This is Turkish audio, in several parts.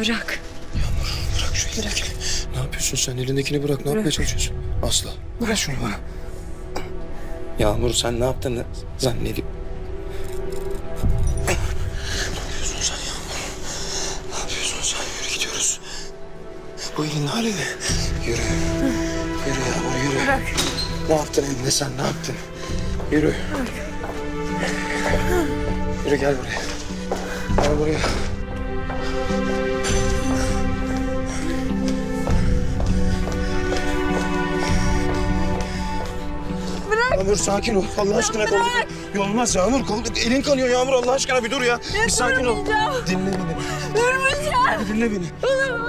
Bırak. Yağmur bırak şu elindekini. Ne yapıyorsun sen? Elindekini bırak. Ne yapmaya çalışıyorsun? Asla. Ver şunu bana. Yağmur sen ne yaptığını zannedip... Ne yapıyorsun sen Yağmur? Ne yapıyorsun sen? Yürü gidiyoruz. Bu elin hali ne? Yürü. Yürü Yağmur yürü. Bırak. Ne yaptın elinde sen? Ne yaptın? Yürü. Yürü gel buraya. Gel buraya. Yağmur sakin ol. Allah aşkına kol. Olmaz Yağmur. Kol, elin kanıyor Yağmur. Allah aşkına bir dur ya. Bir sakin ol. Dinle beni. Durmayacağım. Bir dinle beni.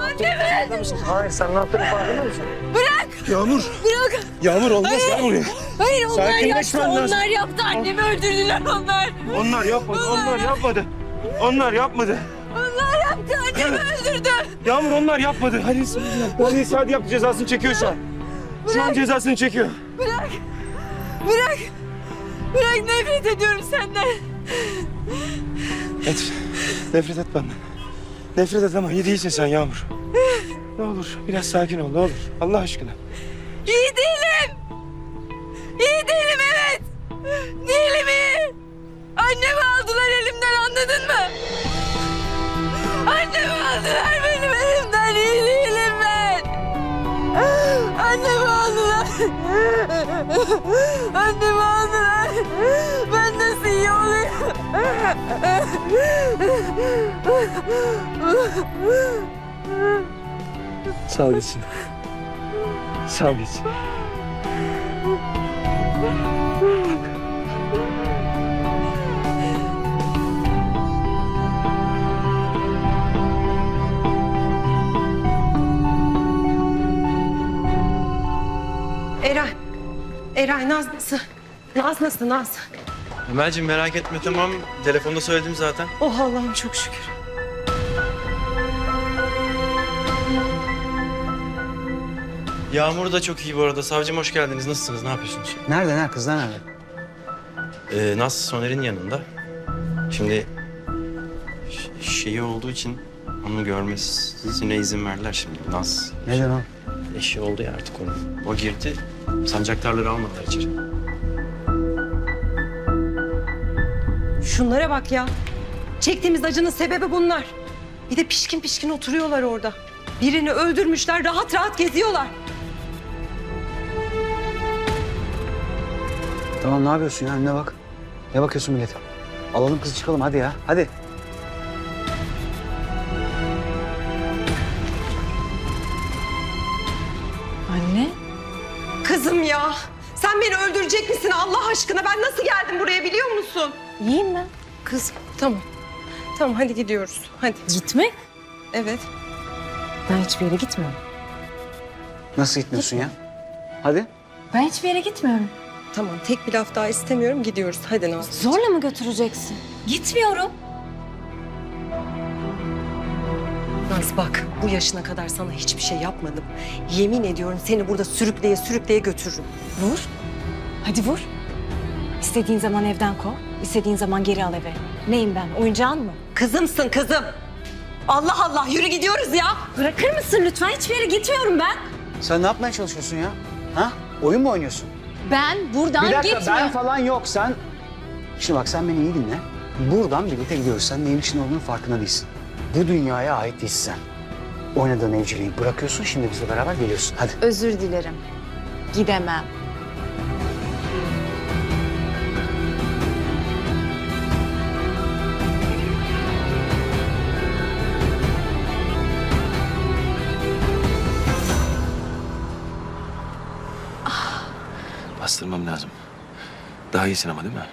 Annemi. Hayır sen ne yaptığını farkında mısın? Bırak. Yağmur. Bırak. Yağmur olmaz gel buraya. Hayır onlar yaptı. Sakinleşmen lazım. Onlar yaptı. Annemi öldürdüler onlar. Onlar yapmadı. Onlar yapmadı. Onlar yapmadı. Öldürdü. Yağmur onlar yapmadı. Hadi hadi hadi yap cezasını çekiyor şu an. Şu an cezasını çekiyor. Bırak. Bırak. Bırak nefret ediyorum senden. Et. Nefret et benden. Nefret et ama iyi değilsin sen Yağmur. Ne olur biraz sakin ol ne olur. Allah aşkına. İyi değilim. İyi değilim evet. Değilim iyi. Annemi aldılar elimden anladın mı? Annemi aldılar benim elimden iyi değilim ben. Annemi aldılar. Annemi aldılar. Ben nasıl iyi olayım? Sağ ol gitsin. Sağ ol gitsin. Eray Naz nasıl? Naz nasıl Naz? Emel'cim merak etme tamam. Telefonda söyledim zaten. Oh Allah'ım çok şükür. Yağmur da çok iyi bu arada. Savcım hoş geldiniz. Nasılsınız? Ne yapıyorsunuz? Nerede nerede kızlar nerede? Ee, Naz Soner'in yanında. Şimdi şeyi olduğu için onu görmesine izin verdiler şimdi. Naz Neden o? eşi oldu ya artık onun. O girdi. Sancaktarları almadılar içeri. Şunlara bak ya. Çektiğimiz acının sebebi bunlar. Bir de pişkin pişkin oturuyorlar orada. Birini öldürmüşler rahat rahat geziyorlar. Tamam ne yapıyorsun ya önüne bak. Ne bakıyorsun millete? Alalım kızı çıkalım hadi ya hadi. Allah aşkına? Ben nasıl geldim buraya biliyor musun? İyiyim ben. Kızım tamam. Tamam hadi gidiyoruz. Hadi. Gitmek? Evet. Ben hiçbir yere gitmiyorum. Nasıl gitmiyorsun ya? Hadi. Ben hiçbir yere gitmiyorum. Tamam tek bir laf daha istemiyorum. Gidiyoruz. Hadi Naz. Zorla mı götüreceksin? Gitmiyorum. Naz bak bu yaşına kadar sana hiçbir şey yapmadım. Yemin ediyorum seni burada sürükleye sürükleye götürürüm. Vur. Hadi vur. İstediğin zaman evden kov, istediğin zaman geri al eve. Neyim ben, oyuncağın mı? Kızımsın kızım. Allah Allah yürü gidiyoruz ya. Bırakır mısın lütfen? Hiçbir yere gitmiyorum ben. Sen ne yapmaya çalışıyorsun ya? Ha? Oyun mu oynuyorsun? Ben buradan bir dakika gitmiyorum. ben falan yok sen. Şimdi bak sen beni iyi dinle. Buradan birlikte gidiyoruz. Sen neyin için olduğunun farkında değilsin. Bu dünyaya ait değilsin sen. Oynadığın evciliği bırakıyorsun şimdi bizle beraber geliyorsun. Hadi. Özür dilerim. Gidemem. Bastırmam lazım. Daha iyisin ama değil mi?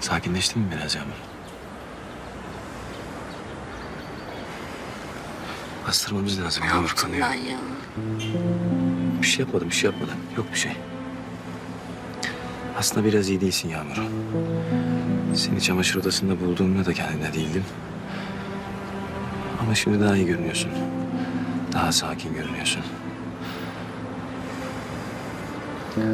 Sakinleştin mi biraz Yağmur? Bastırmamız lazım Yağmur kanıyor. Bir şey yapmadım, bir şey yapmadım. Yok bir şey. Aslında biraz iyi değilsin Yağmur. Seni çamaşır odasında bulduğumda da kendine değildim. Ama şimdi daha iyi görünüyorsun. Daha sakin görünüyorsun. Lan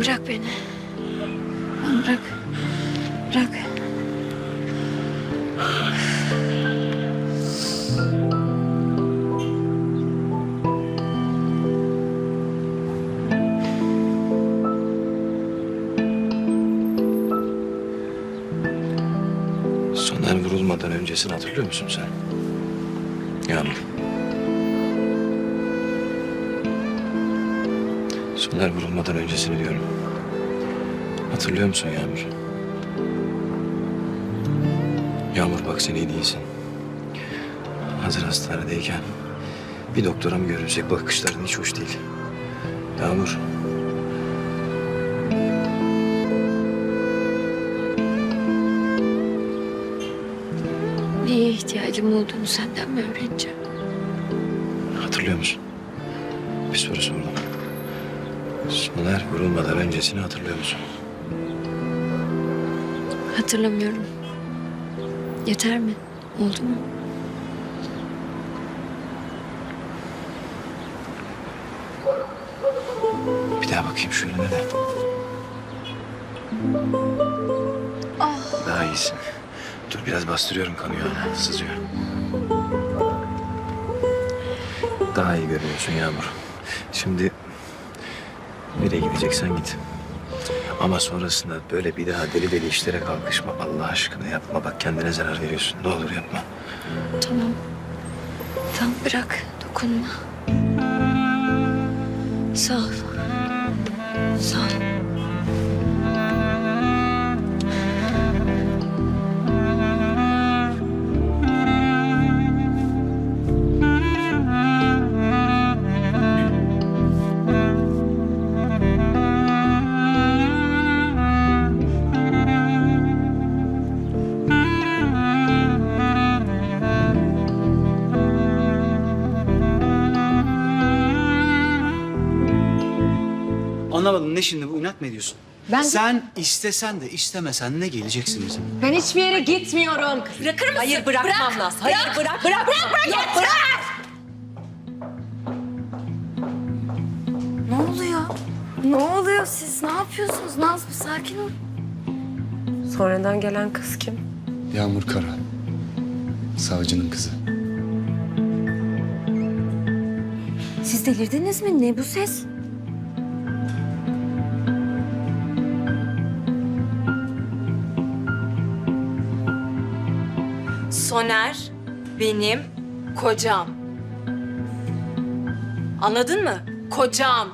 bırak beni. Lan bırak. Bırak. Vurulmadan öncesini hatırlıyor musun sen? Yağmur. Soner vurulmadan öncesini diyorum. Hatırlıyor musun Yağmur? Yağmur bak sen iyi değilsin. Hazır hastanedeyken bir doktora mı görünsek bakışların hiç hoş değil. Yağmur. Neye ihtiyacım olduğunu senden mi öğreneceğim? Hatırlıyor musun? Bir soru sordum. Soner vurulmadan öncesini hatırlıyor musun? Hatırlamıyorum. Yeter mi? Oldu mu? Bir daha bakayım şu eline de. Daha iyisin. Dur biraz bastırıyorum kanıyor. Sızıyor. Daha iyi görünüyorsun Yağmur. Şimdi nereye gideceksen git. Ama sonrasında böyle bir daha deli deli işlere kalkışma. Allah aşkına yapma. Bak kendine zarar veriyorsun. Ne olur yapma. Tamam. Tamam bırak. Dokunma. Sağ ol. Sağ ol. Anlamadım ne şimdi bu inat mı ediyorsun? Ben- Sen istesen de istemesen ne geleceksin bizim? Ben hiçbir yere gitmiyorum. Bırakır mısın? Hayır bırakmam Naz. Hayır bırak. Bırak bırak bırak. Ya, bırak. Ne oluyor? Ne oluyor siz? Ne yapıyorsunuz? Naz bir sakin ol. Sonradan gelen kız kim? Yağmur Kara. Savcının kızı. Siz delirdiniz mi? Ne bu ses? Soner benim kocam. Anladın mı? Kocam.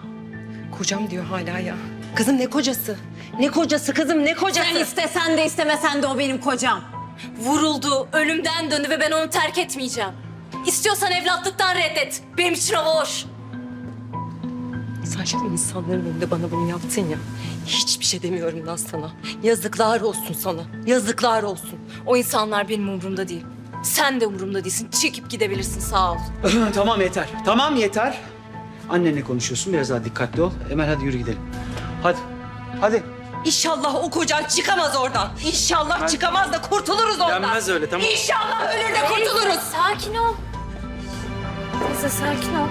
Kocam diyor hala ya. Kızım ne kocası? Ne kocası kızım ne kocası? Sen istesen de istemesen de o benim kocam. Vuruldu, ölümden döndü ve ben onu terk etmeyeceğim. İstiyorsan evlatlıktan reddet. Benim için o boş. Sen şimdi insanların önünde bana bunu yaptın ya. Hiçbir şey demiyorum Naz sana. Yazıklar olsun sana. Yazıklar olsun. O insanlar benim umurumda değil. Sen de umurumda değilsin. Çekip gidebilirsin sağ ol. tamam yeter. Tamam yeter. Annenle konuşuyorsun biraz daha dikkatli ol. Emel hadi yürü gidelim. Hadi. Hadi. İnşallah o kocan çıkamaz oradan. İnşallah çıkamaz da kurtuluruz ondan. Denmez öyle tamam. İnşallah ölür de kurtuluruz. Sakin ol. Teyze sakin ol.